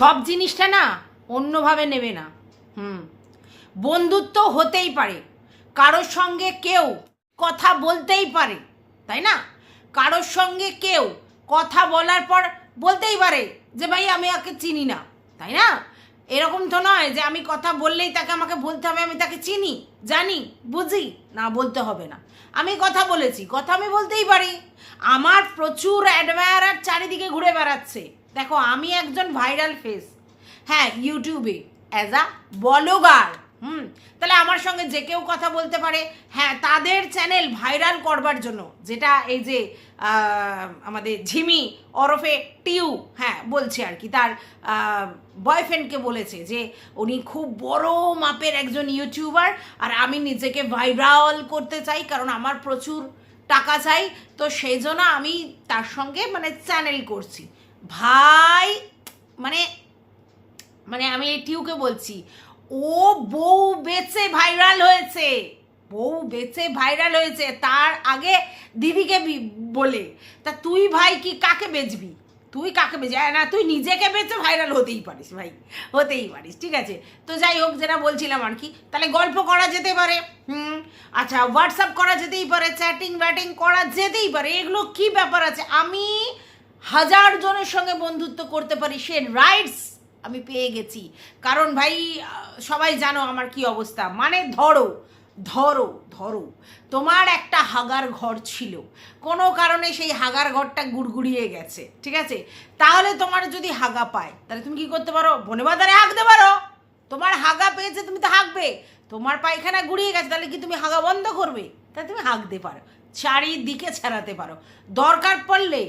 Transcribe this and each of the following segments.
সব জিনিসটা না অন্যভাবে নেবে না। হুম। বন্ধুত্ব হতেই পারে। কারোর সঙ্গে কেউ কথা বলতেই পারে, তাই না? কারোর সঙ্গে কেউ কথা বলার পর বলতেই পারে যে, ভাই, আমি ওকে চিনি না। তাই না? এরকম তো নয় যে, আমি কথা বললেই তাকে আমাকে বলতে হবে, আমি তাকে চিনি, জানি, বুঝি। না, বলতে হবে না। আমি কথা বলেছি, কথা আমি বলতেই পারি। আমার প্রচুর অ্যাডমায়ারার চারিদিকে ঘুরে বেড়াচ্ছে। দেখো, আমি একজন ভাইরাল ফেস হ্যাঁ ইউটিউবে অ্যাজ আ বলগার হুম, তাহলে আমার সঙ্গে যে কেউ কথা বলতে পারে। হ্যাঁ তাদের চ্যানেল ভাইরাল করবার জন্য, যেটা এই যে আমাদের ঝিমি ওরফে টিউ হ্যাঁ বলছে আর কি, তার বয়ফ্রেন্ডকে বলেছে যে, উনি খুব বড় মাপের একজন ইউটিউবার আর আমি নিজেকে ভাইরাল করতে চাই, কারণ আমার প্রচুর টাকা চাই, তো সেই জন্য আমি তার সঙ্গে মানে চ্যানেল করছি। ভাই মানে মানে আমি টিউকে বলছি, ও বউ বেচে ভাইরাল হয়েছে, বউ বেচে ভাইরাল হয়েছে, তার আগে দিদিকে বলে, তা তুই ভাই কি কাকে বেচবি? তুই কাকে আরে না, তুই নিজেকে বেচে ভাইরাল হতেই পারিস ভাই, হতেই পারিস, ঠিক আছে? তো যাই হোক, যেটা বলছিলাম আর কি, তাহলে গল্প করা যেতে পারে, হুম? আচ্ছা হোয়াটসঅ্যাপ করা যেতেই পারে চ্যাটিং ব্যাটিং করা যেতেই পারে, এগুলো কি ব্যাপার আছে? আমি হাজার জনের সঙ্গে বন্ধুত্ব করতে পারি, সে রাইটস আমি পেয়ে গেছি। কারণ ভাই, সবাই জানো আমার কি অবস্থা। মানে ধরো ধরো ধরো, তোমার একটা হাগার ঘর ছিল। কোনো কারণে সেই হাগার ঘরটা গুড়গুড়িয়ে গেছে, ঠিক আছে? তাহলে তোমার যদি হাগা পায়, তাহলে তুমি কি করতে পারো? বনে বাজারে হাঁকতে পারো। তোমার হাগা পেয়েছে, তুমি তো হাঁকবে। তোমার পায়খানা গুড়িয়ে গেছে, তাহলে কি তুমি হাগা বন্ধ করবে? তাহলে তুমি হাঁকতে পারো, চারিদিকে ছাড়াতে পারো। দরকার পড়লে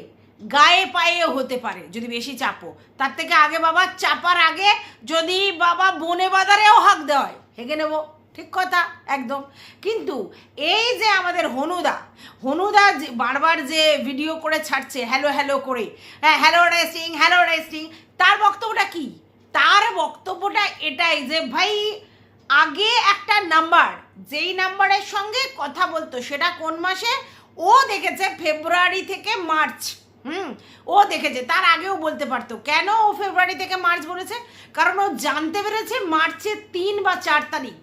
গায়ে পায়ে হতে পারে, যদি বেশি চাপো। তার থেকে আগে বাবা চাপার আগে যদি বাবা বনে বাজারেও হাঁক হয় হেগে নেব। ঠিক কথা, একদম। কিন্তু এই যে আমাদের হনুদা হনুদা বারবার যে ভিডিও করে ছাড়ছে হ্যালো হ্যালো করে হ্যাঁ হ্যালো রেস্টিং হ্যালো রেস্টিং তার বক্তব্যটা কি? তার বক্তব্যটা এটাই যে, ভাই, আগে একটা নাম্বার যেই নাম্বারের সঙ্গে কথা বলতো, সেটা কোন মাসে? ও দেখেছে ফেব্রুয়ারি থেকে মার্চ। হুম, ও দেখেছে, তার আগেও বলতে পারতো, কেন ও ফেব্রুয়ারি থেকে মার্চ বলেছে? কারণ ও জানতে পেরেছে মার্চের তিন বা চার তারিখ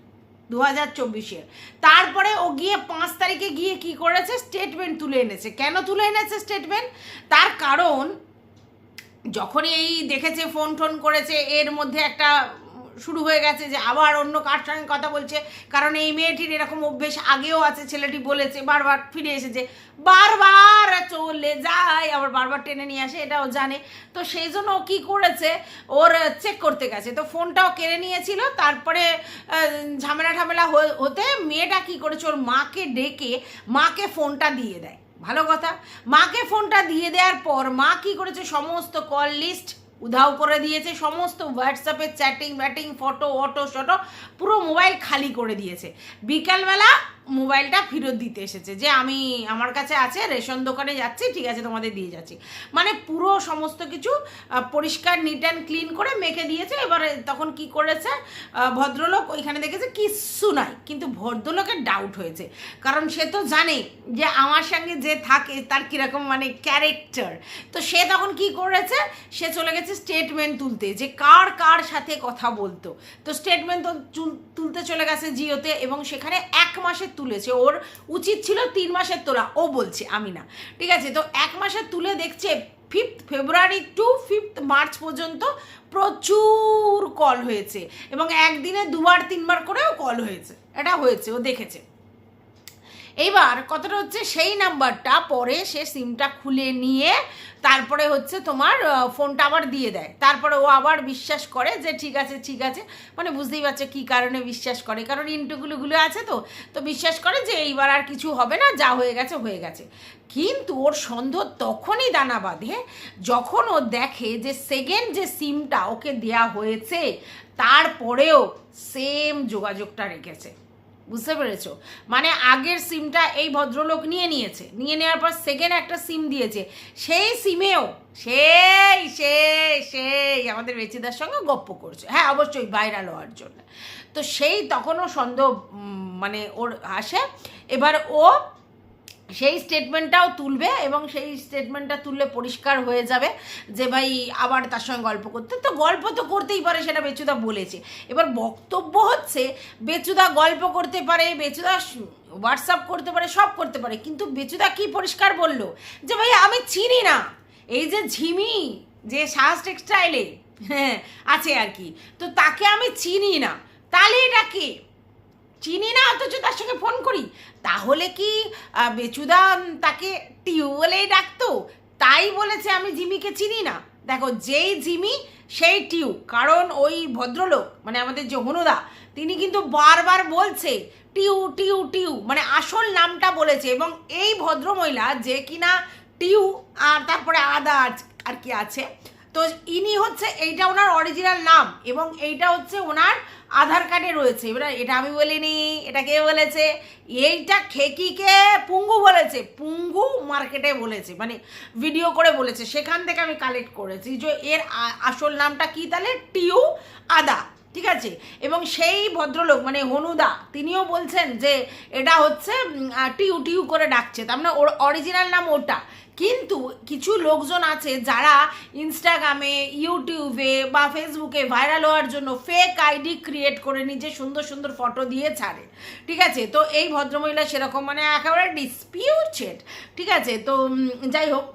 দু হাজার চব্বিশের। তারপরে ও গিয়ে পাঁচ তারিখে গিয়ে কি করেছে? স্টেটমেন্ট তুলে এনেছে। কেন তুলে এনেছে স্টেটমেন্ট তার কারণ, যখনই এই দেখেছে ফোন টোন করেছে, এর মধ্যে একটা শুরু হয়ে গেছে যে আবার অন্য কার সঙ্গে কথা বলছে। কারণ এই মেয়েটির এরকম অভ্যেস আগেও আছে, ছেলেটি বলেছে, বারবার ফিরে এসেছে। বারবার চলে যায়, আবার বারবার টেনে নিয়ে আসে, এটাও জানে। তো সেই জন্য ও কী করেছে? ওর চেক করতে গেছে। তো ফোনটাও কেড়ে নিয়েছিল, তারপরে ঝামেলা ঠামেলা হতে মেয়েটা কী করেছে? ওর মাকে ডেকে মাকে ফোনটা দিয়ে দেয়। ভালো কথা। মাকে ফোনটা দিয়ে দেওয়ার পর মা কি করেছে? সমস্ত কল লিস্ট উধাও করে দিয়েছে, সমস্ত হোয়াটসঅ্যাপে চ্যাটিং ব্যাটিং ফটো অটো শটো পুরো মোবাইল খালি করে দিয়েছে। বিকালবেলা মোবাইলটা ফেরত দিতে এসেছে যে আমি আমার কাছে আছে, রেশন দোকানে যাচ্ছি, ঠিক আছে, তোমাদের দিয়ে যাচ্ছি। মানে পুরো সমস্ত কিছু পরিষ্কার নিট অ্যান্ড ক্লিন করে মেখে দিয়েছে। এবারে তখন কি করেছে ভদ্রলোক ওইখানে দেখেছে কিচ্ছু নাই, কিন্তু ভদ্রলোকের ডাউট হয়েছে। কারণ সে তো জানে যে আমার সঙ্গে যে থাকে, তার কীরকম মানে ক্যারেক্টার তো সে তখন কি করেছে, সে চলে গেছে স্টেটমেন্ট তুলতে, যে কার কার সাথে কথা বলতো। তো স্টেটমেন্ট তুলতে চলে গেছে জিওতে এবং সেখানে এক মাসের তুলেছে, ওর উচিত ছিল তিন মাসের তোলা, ও বলছে, আমি না। ঠিক আছে, তো এক মাসের তুলে দেখছে fifth February to fifth March পর্যন্ত প্রচুর কল হয়েছে এবং একদিনে দুবার, তিনবার করেও কল হয়েছে, এটা হয়েছে, ও দেখেছে। এইবার কথাটা হচ্ছে, সেই নাম্বারটা পরে সে সিমটা খুলে নিয়ে তারপরে হচ্ছে তোমার ফোনটা আবার দিয়ে দেয়। তারপরে ও আবার বিশ্বাস করে যে ঠিক আছে ঠিক আছে। মানে বুঝতেই পারছে কী কারণে বিশ্বাস করে। কারণ ইন্টুগুলোগুলো আছে তো তো বিশ্বাস করে যে এইবার আর কিছু হবে না, যা হয়ে গেছে হয়ে গেছে। কিন্তু ওর সন্দেহ তখনই দানা বাঁধে যখন ও দেখে যে সেকেন্ড যে সিমটা ওকে দেয়া হয়েছে, তারপরেও সেম যোগাযোগটা রেখেছে। বুঝতে পেরেছ? মানে আগের সিমটা এই ভদ্রলোক নিয়ে নিয়েছে। নিয়ে নেওয়ার পর সেকেন্ড একটা সিম দিয়েছে। সেই সিমেও, সেই সে সেই আমাদের বেচিদার সঙ্গে গপ্প করছে। হ্যাঁ অবশ্যই ভাইরাল হওয়ার জন্য। তো সেই তখনও সন্দেহ মানে ওর আসে। এবার ও সেই স্টেটমেন্টটাও তুলবে এবং সেই স্টেটমেন্টটা তুললে পরিষ্কার হয়ে যাবে যে ভাই আবার তার সঙ্গে গল্প করতে। তো গল্প তো করতেই পারে, সেটা বেচুদা বলেছে। এবার বক্তব্য হচ্ছে, বেচুদা গল্প করতে পারে, বেচুদা হোয়াটসঅ্যাপ করতে পারে, সব করতে পারে। কিন্তু বেচুদা কি পরিষ্কার বলল? যে ভাই আমি চিনি না। এই যে ঝিমি, যে সাহস টেক্সটাইলে হ্যাঁ আছে আর কি। তো তাকে আমি চিনি না। তাহলে এটা কে? চিনি না, অথচ তার সঙ্গে ফোন করি। তাহলে কি বেচুদা তাকে টিউ বলেই ডাকতো? তাই বলেছে আমি জিমিকে চিনি না। দেখো, যেই জিমি, সেই টিউ কারণ ওই ভদ্রলোক মানে আমাদের যে হনুদা, তিনি কিন্তু বারবার বলছে টিউ টিউ টিউ মানে আসল নামটা বলেছে। এবং এই ভদ্রমহিলা যে কিনা টিউ আর তারপরে আদা আর কি আছে তো ইনি হচ্ছে, এইটা ওনার অরিজিনাল নাম এবং এইটা হচ্ছে ওনার আধার কার্ডে রয়েছে। এবার এটা আমি বলিনি, এটা কে বলেছে? এইটা খেকিকে পুঙ্গু বলেছে, পুঙ্গু মার্কেটে বলেছে মানে ভিডিও করে বলেছে। সেখান থেকে আমি কালেক্ট করেছি যে এর আসল নামটা কি তাহলে? টিউ আদা। ঠিক আছে? এবং সেই ভদ্রলোক মানে হনুদা, তিনিও বলছেন যে এটা হচ্ছে টিউ টিউ করে ডাকছে। তার মানে ওর অরিজিনাল নাম ওটা। কিন্তু কিছু লোকজন আছে যারা ইনস্টাগ্রামে ইউটিউবে বা ফেসবুকে ভাইরাল হওয়ার জন্য ফেক আইডি ক্রিয়েট করে নিজে সুন্দর সুন্দর ফটো দিয়ে ছাড়ে। ঠিক আছে? তো এই ভদ্রমহিলা সেরকম মানে একেবারে ডিসপিউটেড ঠিক আছে? তো যাই হোক।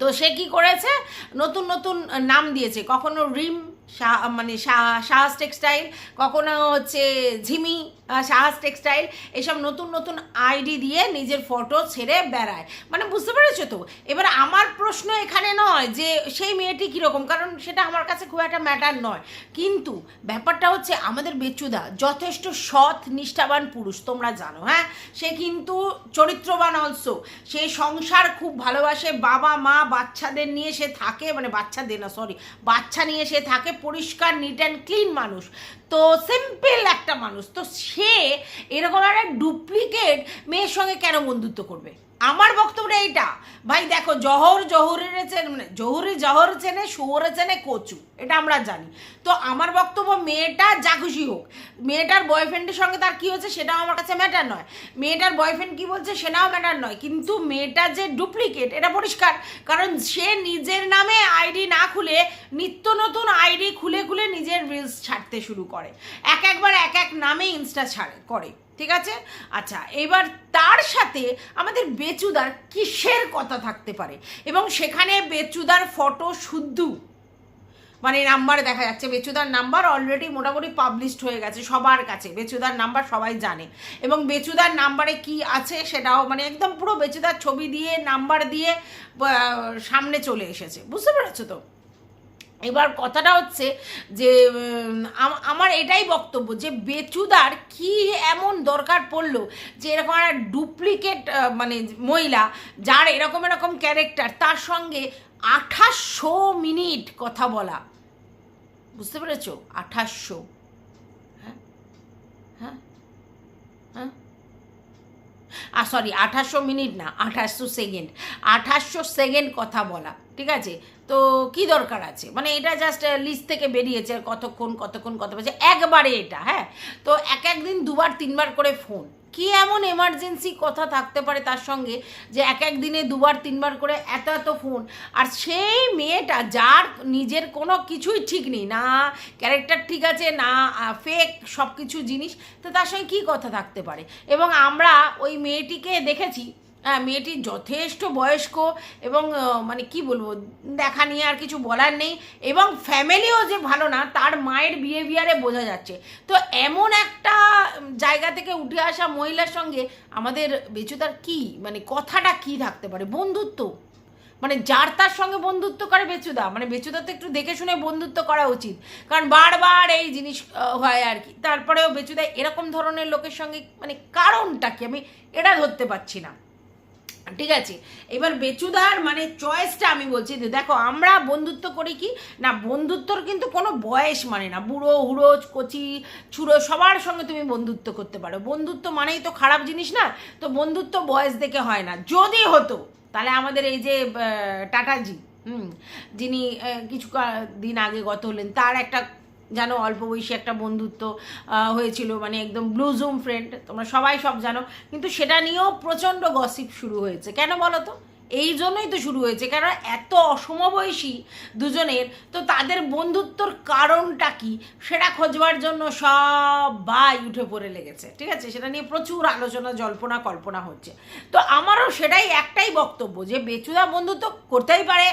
তো সে কি করেছে? নতুন নতুন নাম দিয়েছে। কখনো রিম শাহ মানে সাহাস টেক্সটাইল, কখনো হচ্ছে ঝিমি সাহাস টেক্সটাইল, এসব নতুন নতুন আইডি দিয়ে নিজের ফটো ছেড়ে বেড়ায়। মানে বুঝতে পেরেছ তো? এবার আমার প্রশ্ন এখানে নয় যে সেই মেয়েটি কীরকম, কারণ সেটা আমার কাছে খুব একটা ম্যাটার নয়। কিন্তু ব্যাপারটা হচ্ছে আমাদের বেচুদা যথেষ্ট সৎ, নিষ্ঠাবান পুরুষ, তোমরা জানো হ্যাঁ? সে কিন্তু চরিত্রবান অলসো সে সংসার খুব ভালোবাসে বাবা মা বাচ্চাদের নিয়ে সে থাকে মানে বাচ্চাদের না সরি বাচ্চা নিয়ে সে থাকে পরিষ্কার নিট অ্যান্ড ক্লিন মানুষ। তো সিম্পল একটা মানুষ। তো সে এরকম একটা ডুপ্লিকেট মেয়ের সঙ্গে কেন বন্ধুত্ব করবে? আমার বক্তব্যটা এইটা। ভাই, দেখো, জহর জহরের চেনে মানে জহরে জহর চেনে, শুয়োরে চেনে কচু, এটা আমরা জানি। তো আমার বক্তব্য, মেয়েটা যা খুশি হোক। মেয়েটার বয়ফ্রেন্ডের সঙ্গে তার কি হচ্ছে সেটাও আমার কাছে ম্যাটার নয়। মেয়েটার বয়ফ্রেন্ড কি বলছে সেটাও ম্যাটার নয়। কিন্তু মেয়েটা যে ডুপ্লিকেট এটা পরিষ্কার। কারণ সে নিজের নামে আইডি না খুলে, নিত্য নতুন আইডি খুলে খুলে নিজের রিলস ছাড়তে শুরু করে। এক একবার এক এক নামে ইনস্টা ছাড়ে, করে। ঠিক আছে? আচ্ছা এবার তার সাথে আমাদের বেচুদার কিসের কথা থাকতে পারে? এবং সেখানে বেচুদার ফটো শুদ্ধ। মানে নাম্বার দেখা যাচ্ছে, বেচুদার নাম্বার অলরেডি মোটামুটি পাবলিশড হয়ে গেছে সবার কাছে। বেচুদার নাম্বার সবাই জানে। এবং বেচুদার নাম্বারে কি আছে সেটাও মানে একদম পুরো বেচুদার ছবি দিয়ে, নাম্বার দিয়ে সামনে চলে এসেছে। বুঝতে পেরেছ তো? এবার কথাটা হচ্ছে যে আমার এটাই বক্তব্য যে, বেচুদার কি এমন দরকার পড়ল যে, এরকম একটা ডুপ্লিকেট মানে মহিলা যার এরকম এরকম ক্যারেক্টার, তার সঙ্গে আঠাশশো মিনিট কথা বলা। বুঝতে পেরেছ? আঠাশশো। হ্যাঁ? হ্যাঁ? হ্যাঁ? আর সরি আঠাশশো মিনিট না, আঠাশশো সেকেন্ড। আঠাশশো সেকেন্ড কথা বলা, ঠিক আছে? তো কি দরকার আছে? মানে এটা জাস্ট লিস্ট থেকে বেরিয়েছে কতক্ষণ কতক্ষণ, কত বলছে একবারে এটা হ্যাঁ? তো এক একদিন দুবার, তিনবার করে ফোন কি এমন এমার্জেন্সি কথা থাকতে পারে তার সঙ্গে যে এক এক দিনে দুবার, তিনবার করে এত এত ফোন আর সেই মেয়েটা যার নিজের কোনো কিছুই ঠিক নেই, না ক্যারেক্টার ঠিক আছে, না ফেক সব কিছু জিনিস, তো তার সঙ্গে কী কথা থাকতে পারে? এবং আমরা ওই মেয়েটিকে দেখেছি হ্যাঁ মেয়েটি যথেষ্ট বয়স্ক এবং মানে কি বলব, দেখা নিয়ে আর কিছু বলার নেই এবং ফ্যামিলিও যে ভালো না, তার মায়ের বিহেভিয়ারে বোঝা যাচ্ছে। তো এমন একটা জায়গা থেকে উঠে আসা মহিলার সঙ্গে আমাদের বেচুতার কি মানে কথাটা কি থাকতে পারে? বন্ধুত্ব? মানে যার তার সঙ্গে বন্ধুত্ব করে বেচুদা মানে বেচুদা তো একটু দেখে শুনে বন্ধুত্ব করা উচিত। কারণ বারবার এই জিনিস হয় আর কি। তারপরেও বেচুদা এরকম ধরনের লোকের সঙ্গে মানে কারণটা কি? আমি এটা ধরতে পারছি না। ঠিক আছে? এবার বেচুদার মানে চয়েসটা আমি বলছি যে, দেখো, আমরা বন্ধুত্ব করি কি? না, বন্ধুত্বর কিন্তু কোনো বয়স মানে না। বুড়ো হুড়ো কচি, ছুড়ো, সবার সঙ্গে তুমি বন্ধুত্ব করতে পারো। বন্ধুত্ব মানেই তো খারাপ জিনিস না, তো বন্ধুত্ব বয়স দেখে হয় না। যদি হতো, তাহলে আমাদের এই যে টাটাজি, হুম, যিনি কিছু দিন আগে গত হলেন, তার একটা জানো, অল্প বয়সী একটা বন্ধুত্ব হয়েছিল মানে একদম ব্লুজুম ফ্রেন্ড তোমরা সবাই সব জানো, কিন্তু সেটা নিয়েও প্রচণ্ড গসিপ শুরু হয়েছে। কেন বলো তো? এই জন্যই তো শুরু হয়েছে কারণ এত অসমবয়সী দুজনের, তো তাদের বন্ধুত্বর কারণটা কি সেটা খোঁজবার জন্য সবাই উঠে পড়ে লেগেছে, ঠিক আছে? সেটা নিয়ে প্রচুর আলোচনা, জল্পনা, কল্পনা হচ্ছে। তো আমারও সেটাই একটাই বক্তব্য যে বেচুদা বন্ধুত্ব করতেই পারে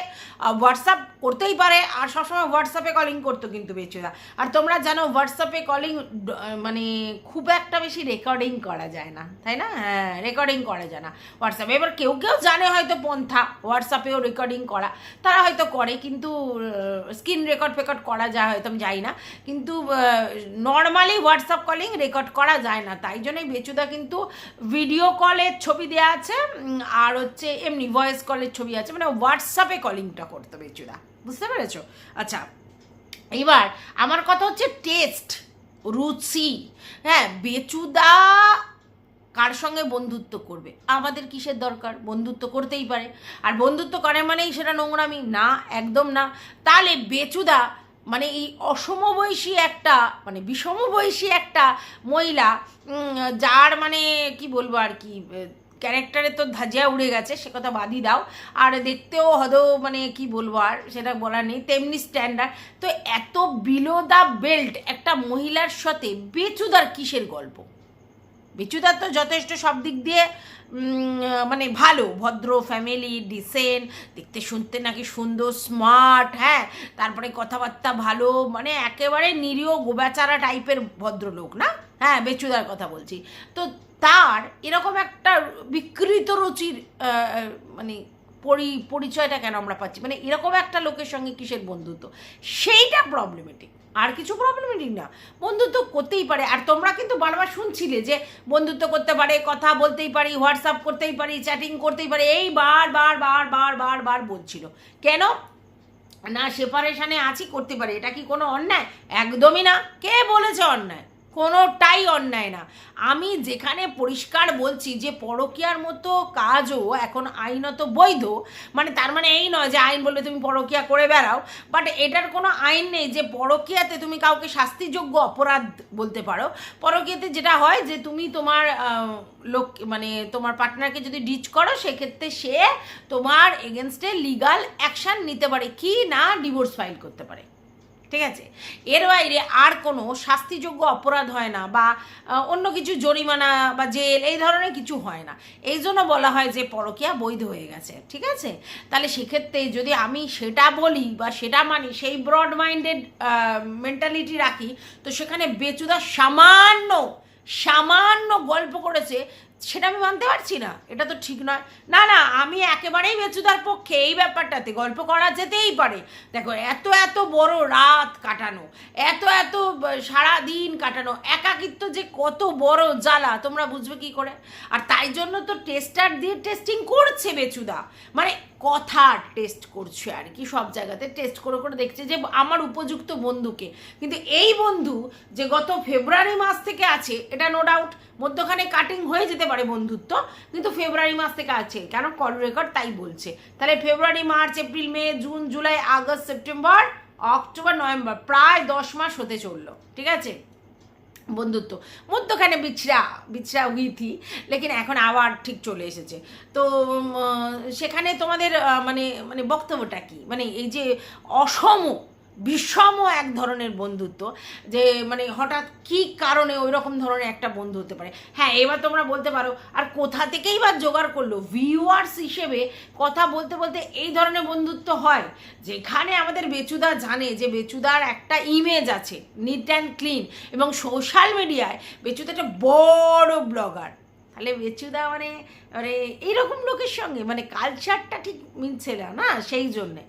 হোয়াটসঅ্যাপ করতেই পারে, আর সবসময় হোয়াটসঅ্যাপে কলিং করতো কিন্তু বেচুদা। আর তোমরা জানো হোয়াটসঅ্যাপে কলিং মানে খুব একটা বেশি রেকর্ডিং করা যায় না, তাই না? হ্যাঁ রেকর্ডিং করা যায় না হোয়াটসঅ্যাপে এবার কেউ কেউ জানে হয়তো পন্থা হোয়াটসঅ্যাপেও রেকর্ডিং করা। তারা হয়তো করে, কিন্তু স্ক্রিন রেকর্ড ফেকর্ড করা যায়, হয়তো আমি জানি না। কিন্তু নর্মালি হোয়াটসঅ্যাপ কলিং রেকর্ড করা যায় না। তাই জন্যই বেচুদা কিন্তু ভিডিও কলের ছবি দেওয়া আছে আর হচ্ছে এমনি ভয়েস কলের ছবি আছে। মানে হোয়াটসঅ্যাপে কলিংটা করতো বেচুদা বুঝতে পেরেছ? আচ্ছা এবার আমার কথা হচ্ছে টেস্ট রুচি। হ্যাঁ বেচুদা কার সঙ্গে বন্ধুত্ব করবে? আমাদের কিসের দরকার? বন্ধুত্ব করতেই পারে। আর বন্ধুত্ব করে মানেই সেটা নোংরামি। না, একদম না। তাহলে বেচুদা মানে এই অসমবয়সী একটা মানে বিষমবয়সী একটা মহিলা যার মানে কি বলব আর কি ক্যারেক্টারে তো ধাজিয়া উড়ে গেছে, সে কথা বাদই দাও। আর দেখতেও হয়তো মানে কি বলব আর, সেটা বলার নেই। তেমনি স্ট্যান্ডার্ড তো এত বিলো দ্য বেল্ট একটা মহিলার সাথে বেচুদার কিসের গল্প? বিচুদার তো যথেষ্ট সব দিক দিয়ে মানে ভালো। ভদ্র ফ্যামিলি ডিসেন্ট দেখতে শুনতে নাকি সুন্দর স্মার্ট হ্যাঁ? তারপরে কথাবার্তা ভালো মানে একেবারে নিরীহ গোবাচারা টাইপের ভদ্রলোক, না? হ্যাঁ বেচুদার কথা বলছি। তো তার এরকম একটা বিকৃত রুচির মানে পরি, পরিচয়টা কেন আমরা পাচ্ছি? মানে এরকম একটা লোকের সঙ্গে কিসের বন্ধুত্ব? সেইটা প্রবলেমেটিক আর কিছু প্রবলেম প্রবলেমেটিক না। বন্ধুত্ব করতেই পারে। আর তোমরা কিন্তু বারবার শুনছিলে যে বন্ধুত্ব করতে পারে, কথা বলতেই পারি হোয়াটসঅ্যাপ করতেই পারি চ্যাটিং করতেই পারে, এই বার বার বার বার বার বার বলছিল। কেন? না সেপারেশানে আছি, করতে পারে। এটা কি কোনো অন্যায়? একদমই না। কে বলেছে অন্যায়? কোনোটাই অন্যায় না। আমি যেখানে পরিষ্কার বলছি যে পরকীয়ার মতো কাজও এখন আইনত বৈধ। মানে তার মানে এই নয় যে আইন বললে তুমি পরকীয়া করে বেড়াও। বাট এটার কোনো আইন নেই যে পরকীয়াতে তুমি কাউকে শাস্তিযোগ্য অপরাধ বলতে পারো। পরকীয়াতে যেটা হয় যে তুমি তোমার লোক মানে তোমার পার্টনারকে যদি ডিচ করো, সেক্ষেত্রে সে তোমার এগেনস্টে লিগাল অ্যাকশন নিতে পারে। কি না ডিভোর্স ফাইল করতে পারে। ঠিক আছে? এর বাইরে আর কোনো শাস্তিযোগ্য অপরাধ হয় না বা অন্য কিছু জরিমানা বা জেল এই ধরনের কিছু হয় না। এই জন্য বলা হয় যে পরকীয়া বৈধ হয়ে গেছে, ঠিক আছে? তাহলে সেক্ষেত্রে যদি আমি সেটা বলি বা সেটা মানি, সেই ব্রড মাইন্ডেড মেন্টালিটি রাখি, তো সেখানে বেচুদা সামান্য সামান্য গল্প করেছে সেটা আমি মানতে পারছি না। এটা তো ঠিক নয়। না না, আমি একেবারেই মেচুদার পক্ষে এই ব্যাপারটাতে গল্প করা যেতেই পারে। দেখো, এত এত বড় রাত কাটানো, এত এত সারা দিন কাটানো, একাকিত্ব যে কত বড় জ্বালা, তোমরা বুঝবে কি করে? আর তাই জন্য তো টেস্টার দিয়ে টেস্টিং করছে বেচুদা মানে কথা টেস্ট করছে আর কি, সব জায়গাতে টেস্ট করে করে দেখছে যে আমার উপযুক্ত বন্ধুকে। কিন্তু এই বন্ধু যে গত ফেব্রুয়ারি মাস থেকে আছে, এটা নো ডাউট মধ্যখানে কাটিং হয়ে যেতে পারে বন্ধুত্ব, কিন্তু ফেব্রুয়ারি মাস থেকে আছে, কেন কল রেকর্ড তাই বলছে। তাহলে February, March, April, May, June, July, August, September, October, November, প্রায় দশ মাস হতে চলল, ঠিক আছে? বন্ধুত্ব। মধ্যখানে বিছড়া বিছড়া উইথি লেকিন এখন আবার ঠিক চলে এসেছে। তো সেখানে তোমাদের মানে মানে বক্তব্যটা কি? মানে এই যে অসম বিষম এক ধরনের বন্ধুত্ব, যে মানে হঠাৎ কি কারণে ওই রকম ধরনের একটা বন্ধু হতে পারে। হ্যাঁ এবার তোমরা বলতে পারো, আর কোথা থেকেই বা জোগাড় করল? ভিউয়ার্স হিসেবে কথা বলতে বলতে এই ধরনের বন্ধুত্ব হয়, যেখানে আমাদের বেচুদা জানে যে বেচুদার একটা ইমেজ আছে নিট অ্যান্ড ক্লিন এবং সোশ্যাল মিডিয়ায় বেচুদা একটা বড় ব্লগার তাহলে বেচুদা মানে মানে এইরকম লোকের সঙ্গে মানে কালচারটা ঠিক মিলছে না না? সেই জন্যে।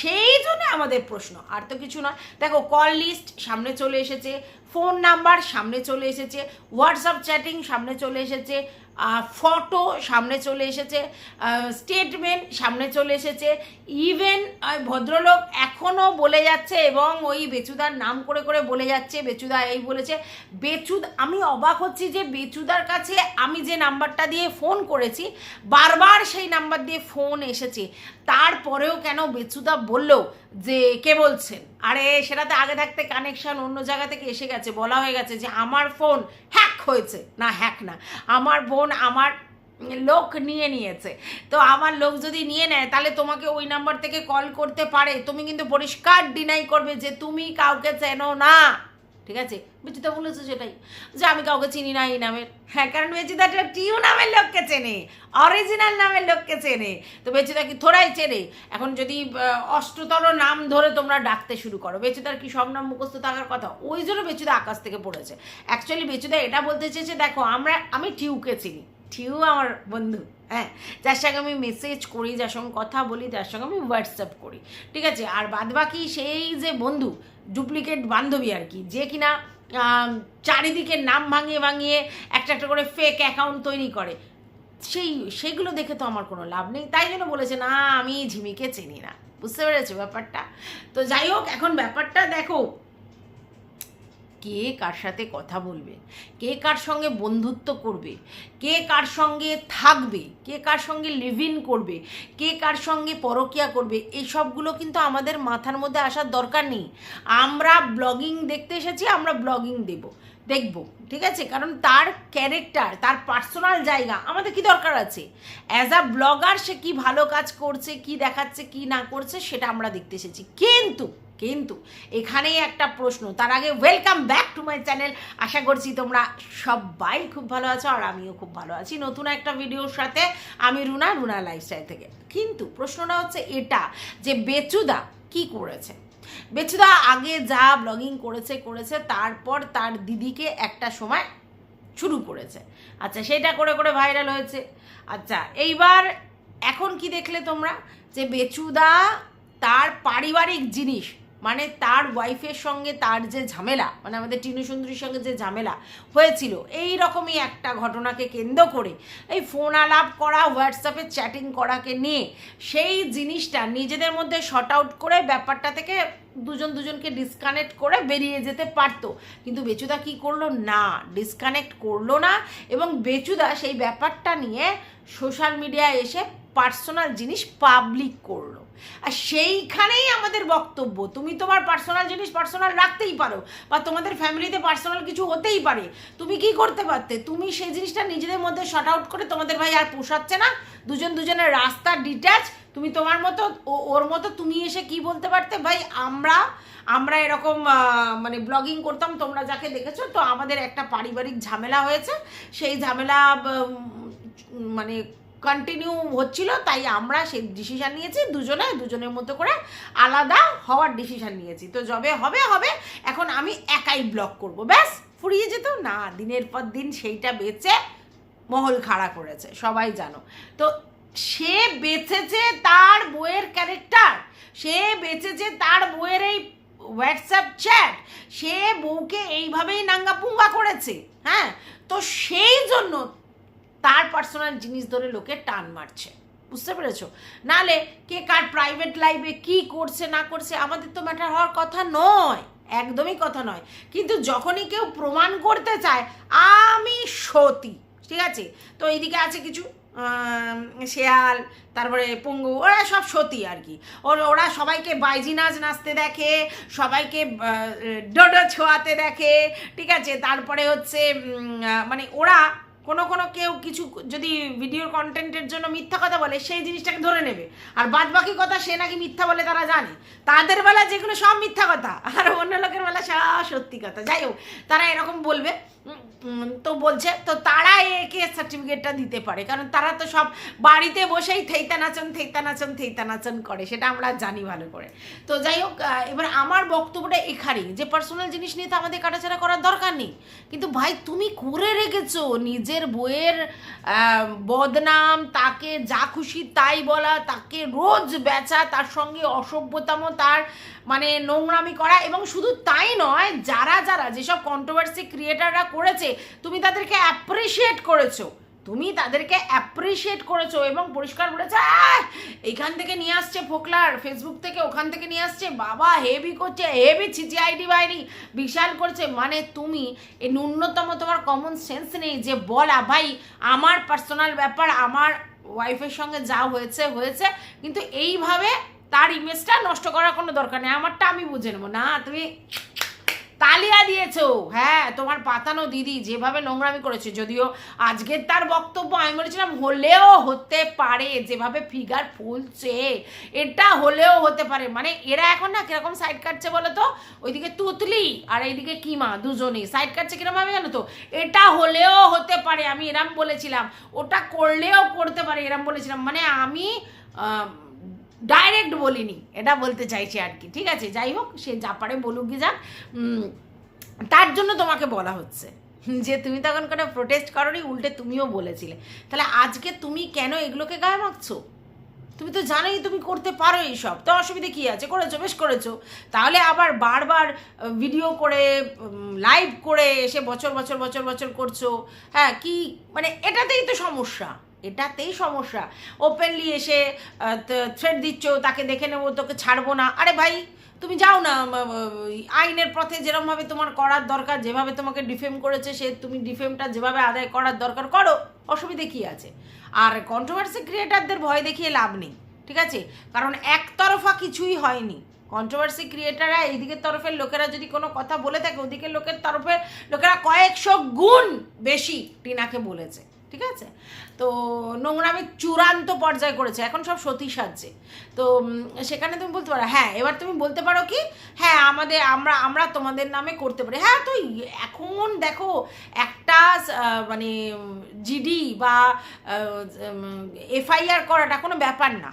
সেই জন্য আমাদের প্রশ্ন, আর তো কিছু নয়। দেখো কল লিস্ট সামনে চলে এসেছে ফোন নাম্বার সামনে চলে এসেছে হোয়াটসঅ্যাপ চ্যাটিং সামনে চলে এসেছে ফটো সামনে চলে এসেছে স্টেটমেন্ট সামনে চলে এসেছে ইভেন ভদ্রলোক এখনও বলে যাচ্ছে এবং ওই বেচুদার নাম করে করে বলে যাচ্ছে, বেচুদা এই বলেছে, বেচুদ, আমি অবাক হচ্ছি যে বেচুদার কাছে আমি যে নাম্বারটা দিয়ে ফোন করেছি, বারবার সেই নাম্বার দিয়ে ফোন এসেছে। তারপরেও কেন বেচুদা বলল যে, কে বলছেন? আরে, সেটাতে আগে থাকতে কানেকশন অন্য জায়গা থেকে এসে গেছে। বলা হয়ে গেছে যে, আমার ফোন হ্যাক হয়েছে। না হ্যাক না। আমার ফোন আমার লোক নিয়ে নিয়েছে। তো আমার লোক যদি নিয়ে নেয়, তাহলে তোমাকে ওই নাম্বার থেকে কল করতে পারে। তুমি কিন্তু পরিষ্কার ডিনাই করবে যে, তুমি কাউকে চেনো না। ঠিক আছে? বেচিতা বলেছে সেটাই। যে আমি কাউকে চিনি না এই নামের। হ্যাঁ কারণ বেচিতাটা টিউ নামের লোককে চেনে। অরিজিনাল নামের লোককে চেনে। তো বেচিতা কি থোড়াই চেনে? এখন যদি অষ্টতর নাম ধরে তোমরা ডাকতে শুরু করো বেচুদার কি সব নাম মুখস্থ থাকার কথা? ওই জন্য বেচুদা আকাশ থেকে পড়েছে। অ্যাকচুয়ালি বেচুদা এটা বলতে চেয়েছে, দেখো, আমরা, আমি টিউকে চিনি। টিউ আমার বন্ধু। হ্যাঁ যার সঙ্গে আমি মেসেজ করি, যার সঙ্গে কথা বলি তার সঙ্গে আমি হোয়াটসঅ্যাপ করি, ঠিক আছে? আর বাদবাকি সেই যে বন্ধু ডুপ্লিকেট বান্ধবী আর কি, যে কিনা চারিদিকে নাম ভাঙিয়ে ভাঙিয়ে একটা একটা করে ফেক অ্যাকাউন্ট তৈরি করে, সেই, সেগুলো দেখে তো আমার কোনো লাভ নেই। তাই জন্য বলেছে, না, আমি ঝিমিকে চিনি না। বুঝতে পেরেছ ব্যাপারটা? তো যাই হোক, এখন ব্যাপারটা দেখো কে কার সাথে কথা বলবে? কে কার সঙ্গে বন্ধুত্ব করবে? কে কার সঙ্গে থাকবে? কে কার সঙ্গে লিভ ইন করবে? কে কার সঙ্গে পরকিয়া করবে? এই সবগুলো কিন্তু আমাদের মাথার মধ্যে আসার দরকার নেই। আমরা ব্লগিং দেখতে এসেছি, আমরা ব্লগিং দেব। দেখব, ঠিক আছে? কারণ তার ক্যারেক্টার তার পার্সোনাল জায়গা আমাদের কি দরকার আছে? অ্যাজ আ ব্লগার সে কি ভালো কাজ করছে, কি দেখাচ্ছে, কি না করছে, সেটা আমরা দেখতে এসেছি। কিন্তু কিন্তু এখানেই একটা প্রশ্ন। তার আগে welcome back to my channel আশা করছি তোমরা সবাই খুব ভালো আছো আর আমিও খুব ভালো আছি নতুন একটা ভিডিওর সাথে। আমি রুনা রুনা লাইফস্টাইল থেকে। কিন্তু প্রশ্নটা হচ্ছে এটা যে বেচুদা কি করেছে? বেচুদা আগে যা ব্লগিং করেছে করেছে, তারপর তার দিদিকে একটা সময় শুরু করেছে। আচ্ছা সেটা করে করে ভাইরাল হয়েছে। আচ্ছা এইবার এখন কি দেখলে তোমরা? যে বেচুদা তার পারিবারিক জিনিস মানে তার ওয়াইফের সঙ্গে তার যে ঝামেলা মানে আমাদের টিনু সুন্দরীর সঙ্গে যে ঝামেলা হয়েছিল, এই রকমই একটা ঘটনাকে কেন্দ্র করে এই ফোন আলাপ করা হোয়াটসঅ্যাপে চ্যাটিং করাকে নিয়ে সেই জিনিসটা নিজেদের মধ্যে শর্ট আউট করে ব্যাপারটা থেকে দুজন দুজনকে ডিসকানেক্ট করে বেরিয়ে যেতে পারতো। কিন্তু বেচুদা কি করল? না ডিসকানেক্ট করল না এবং বেচুদা সেই ব্যাপারটা নিয়ে সোশ্যাল মিডিয়ায় এসে পার্সোনাল জিনিস পাবলিক করল। আর সেইখানেই আমাদের বক্তব্য। তুমি তোমার পার্সোনাল জিনিস পার্সোনাল রাখতেই পারো বা তোমাদের ফ্যামিলিতে পার্সোনাল কিছু হতেই পারে। তুমি কি করতে পারতে? তুমি সেই জিনিসটা নিজেদের মধ্যে শর্ট আউট করে তোমাদের ভাই আর পোষাচ্ছে না? দুজন দুজনের রাস্তা ডিট্যাচ তুমি তোমার মতো, ও- ওর মতো তুমি এসে কি বলতে পারতে? ভাই, আমরা আমরা এরকম মানে ব্লগিং করতাম, তোমরা যাকে দেখেছ, তো আমাদের একটা পারিবারিক ঝামেলা হয়েছে। সেই ঝামেলা মানে কন্টিনিউ হচ্ছিল, তাই আমরা সেই ডিসিশান নিয়েছি, দুজনে, দুজনের মতো করে আলাদা হওয়ার ডিসিশান নিয়েছি। তো যবে হবে হবে, এখন আমি একাই ব্লক করব। ব্যাস, ফুরিয়ে যেত? না, দিনের পর দিন সেইটা বেচে মহল খাড়া করেছে, সবাই জানো। তো সে বেঁচেছে তার বইয়ের ক্যারেক্টার সে বেঁচেছে তার বইয়ের এই হোয়াটসঅ্যাপ চ্যাট সে বউকে এইভাবেই নাঙ্গা পুঙ্গা করেছে হ্যাঁ? তো সেই জন্য তার পার্সোনাল জিনিস ধরে লোকে টান মারছে। বুঝতে পেরেছ? নালে কে কার প্রাইভেট লাইফে কি করছে, না করছে, আমাদের তো ম্যাটার হওয়ার কথা নয়। একদমই কথা নয়। কিন্তু যখনই কেউ প্রমাণ করতে চায়, আমি সতী। ঠিক আছে? তো এইদিকে আছে কিছু শেয়াল, তারপরে পঙ্গু, ওরা সব সতী আর কি। ওর, ওরা সবাইকে বাইজি নাচ নাচতে দেখে, সবাইকে ডোডো ছোঁয়াতে দেখে, ঠিক আছে? তারপরে হচ্ছে মানে ওরা কোনো কোনো কেউ কিছু যদি ভিডিওর কন্টেন্টের জন্য মিথ্যা কথা বলে, সেই জিনিসটাকে ধরে নেবে। আর বাদ বাকি কথা সে নাকি মিথ্যা বলে তারা জানে। তাদের বেলা যেগুলো সব মিথ্যা কথা, আর অন্য লোকের বেলা সব সত্যি কথা। যাই হোক, তারা এরকম বলবে। তো বলছে, তো তারা একে সার্টিফিকেটটা দিতে পারে, কারণ তারা তো সব বাড়িতে বসেই থেইতা নাচন থেইতা নাচন থেইতা নাচন করে, সেটা আমরা জানি ভালো করে। তো যাই হোক এবার আমার বক্তব্যটা এখানেই। যে পার্সোনাল জিনিস নিয়ে তো আমাদের কাটাছাড়া করার দরকার নেই। কিন্তু ভাই, তুমি করে রেখেছো নিজের বইয়ের বদনাম, তাকে যা খুশি তাই বলা, তাকে রোজ বেচা, তার সঙ্গে অসভ্যতম তার মানে নোংরামি করা এবং শুধু তাই নয় যারা যারা যেসব কন্ট্রোভার্সি ক্রিয়েটাররা করেছে তুমি তাদেরকে অ্যাপ্রিসিয়েট করেছ। তুমি তাদেরকে অ্যাপ্রিসিয়েট করেছ এবং পরিষ্কার "আহ, এইখান থেকে নিয়ে আসছে ফোকলার ফেসবুক থেকে ওখান থেকে নিয়ে আসছে বাবা হেভি করছে হেভি ছিচি আইডি বাইনি বিশাল করছে। মানে তুমি এই ন্যূনতম তোমার কমন সেন্স নেই যে বলা ভাই আমার পার্সোনাল ব্যাপার আমার ওয়াইফের সঙ্গে যা হয়েছে হয়েছে। কিন্তু এইভাবে তার ইমেজটা নষ্ট করার কোনো দরকার নেই। আমারটা আমি বুঝে নেব। না, তুমি তালিয়া দিয়েছ। হ্যাঁ তোমার পাতানো দিদি যেভাবে নোংরামি করেছে, যদিও আজকের তার বক্তব্য আমি বলেছিলাম, হলেও হতে পারে যেভাবে ফিগার ফুলছে। এটা হলেও হতে পারে। মানে এরা এখন না কীরকম সাইড কাটছে বলো তো ওইদিকে তুতলি আর এইদিকে কিমা দুজনেই। সাইড কাটছে কীরকম ভাবে জানো তো? এটা হলেও হতে পারে। আমি এরম বলেছিলাম। ওটা করলেও করতে পারে এরম বলেছিলাম। মানে আমি ডাইরেক্ট বলিনি, এটা বলতে চাইছি আর কি। ঠিক আছে, যাই হোক, সে যা পারে বলুক কি যাক। তার জন্য তোমাকে বলা হচ্ছে যে তুমি তখন কোনো প্রোটেস্ট করনি, উল্টে তুমিও বলেছিলে। তাহলে আজকে তুমি কেন এগুলোকে গায়ে মাখছো? তুমি তো জানোই তুমি করতে পারো এইসব। তো অসুবিধে কী আছে? করেছ, বেশ করেছ। তাহলে আবার বারবার ভিডিও করে লাইভ করে এসে বছর বছর বছর বছর করছ। হ্যাঁ কি মানে এটাতেই তো সমস্যা। এটাতেই সমস্যা। ওপেনলি এসে থ্রেড দিচ্ছ, তাকে দেখে নেব, তোকে ছাড়বো না। আরে ভাই, তুমি যাও না আইনের পথে যেরমভাবে তোমার করার দরকার, যেভাবে তোমাকে ডিফেম করেছে সে, তুমি ডিফেমটা যেভাবে আদায় করার দরকার, করো। অসুবিধে কী আছে? আর কন্ট্রোভার্সি ক্রিয়েটারদের ভয় দেখিয়ে লাভ নেই, ঠিক আছে? কারণ একতরফা কিছুই হয়নি। কন্ট্রোভার্সি ক্রিয়েটাররা এইদিকের তরফের লোকেরা যদি কোনো কথা বলে থাকে, ওদিকের লোকের তরফে, লোকেরা কয়েকশো গুণ বেশি টিনাকে বলেছে। ঠিক আছে? তো নোংরামি চূড়ান্ত পর্যায়ে করেছে, এখন সব সতী সাজছে। তো সেখানে তুমি বলতে পারো হ্যাঁ এবার তুমি বলতে পারো কি হ্যাঁ আমাদের, আমরা আমরা তোমাদের নামে করতে পারি। হ্যাঁ তো এখন দেখো একটা মানে জিডি বা এফআইআর করাটা কোনো ব্যাপার না।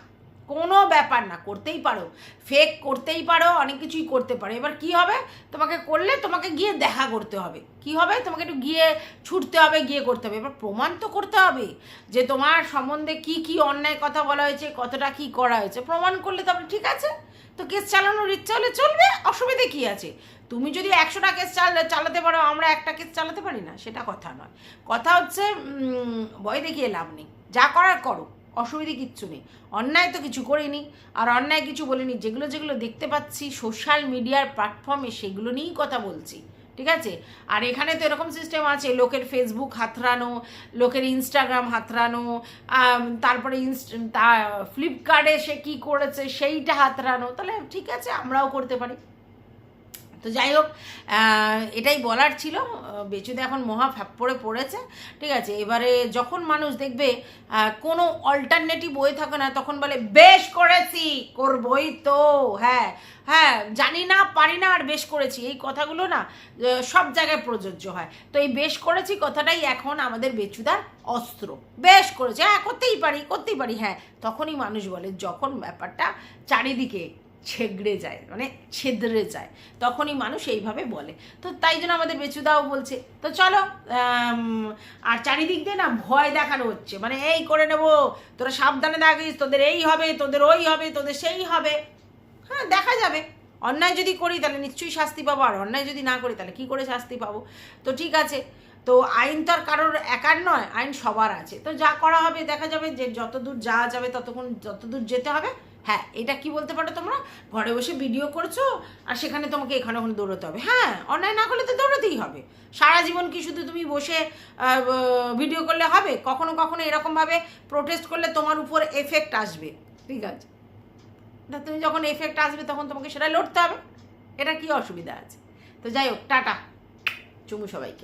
কোনো ব্যাপার না, করতেই পারো। ফেক করতেই পারো, অনেক কিছুই করতে পারো। এবার কি হবে? তোমাকে করলে তোমাকে গিয়ে দেখা করতে হবে। কি হবে? তোমাকে একটু গিয়ে ছুটতে হবে, গিয়ে করতে হবে। এবার প্রমাণ তো করতে হবে যে তোমার সম্বন্ধে কি কি অন্যায় কথা বলা হয়েছে, কতটা কি করা হয়েছে। প্রমাণ করলে তবে ঠিক আছে। তো কেস চালানোর ইচ্ছা হলে চলবে, অসুবিধে কি আছে? তুমি যদি একশোটা কেস চাল, চালাতে পারো, আমরা একটা কেস চালাতে পারি না, সেটা কথা নয়। কথা হচ্ছে ভয় দেখিয়ে লাভ নেই। যা করার করো। অসুবিধে কিচ্ছু নেই। অন্যায় তো কিছু করিনি। আর অন্যায় কিছু বলিনি। যেগুলো যেগুলো দেখতে পাচ্ছি সোশ্যাল মিডিয়ার প্ল্যাটফর্মে, সেগুলো নিয়েই কথা বলছি। ঠিক আছে? আর এখানে তো এরকম সিস্টেম আছে। লোকের ফেসবুক হাতড়ানো, লোকের ইনস্টাগ্রাম হাতড়ানো তারপরে ইনস্ট ফ্লিপকার্টে সে কী করেছে সেইটা হাতড়ানো। তাহলে ঠিক আছে, আমরাও করতে পারি। তো যাই হোক এটাই বলার ছিল। বেচুদে এখন মহা পড়ে পড়েছে, ঠিক আছে? এবারে যখন মানুষ দেখবে কোনো অল্টারনেটিভ বই থাকে না, তখন বলে, বেশ করেছি, করবই তো। হ্যাঁ হ্যাঁ জানি না, পারি না, আর বেশ করেছি। এই কথাগুলো না সব জায়গায় প্রযোজ্য হয়। তো এই বেশ করেছি কথাটাই এখন আমাদের বেচুদার অস্ত্র। বেশ করেছে হ্যাঁ করতেই পারি করতেই পারি হ্যাঁ। তখনই মানুষ বলে, যখন ব্যাপারটা চারিদিকে ছেগড়ে যায় মানে ছেদরে যায়। তখনই মানুষ এইভাবে বলে। তো তাই জন্য আমাদের বেচুদাও বলছে, তো চলো আর চারিদিক দিয়ে না ভয় দেখানো হচ্ছে। মানে এই করে নেব, তোরা সাবধানে থাকিস, তোদের এই হবে, তোদের ওই হবে, তোদের সেই হবে। হ্যাঁ দেখা যাবে। অন্যায় যদি করি, তাহলে নিশ্চয়ই শাস্তি পাবো, আর অন্যায় যদি না করি, তাহলে কী করে শাস্তি পাবো? তো ঠিক আছে। তো আইন তো আর কারোর একার নয়, আইন সবার আছে। তো যা করা হবে, দেখা যাবে যে যতদূর যাওয়া যাবে, ততক্ষণ যতদূর যেতে হবে। হ্যাঁ এটা কি বলতে পারো তোমরা? ঘরে বসে ভিডিও করছ আর সেখানে তোমাকে এখানে ওখানে দৌড়াতে হবে। হ্যাঁ অন্যায় না করলে তো দৌড়াতেই হবে। সারা জীবন কি শুধু তুমি বসে ভিডিও করলে হবে? কখনো কখনো এরকমভাবে প্রোটেস্ট করলে তোমার উপর এফেক্ট আসবে। ঠিক আছে? তা তুমি যখন এফেক্ট আসবে তখন তোমাকে সেটা লড়তে হবে। এটা কি অসুবিধা আছে? তো যাই হোক, টাটা। চুমু সবাইকে।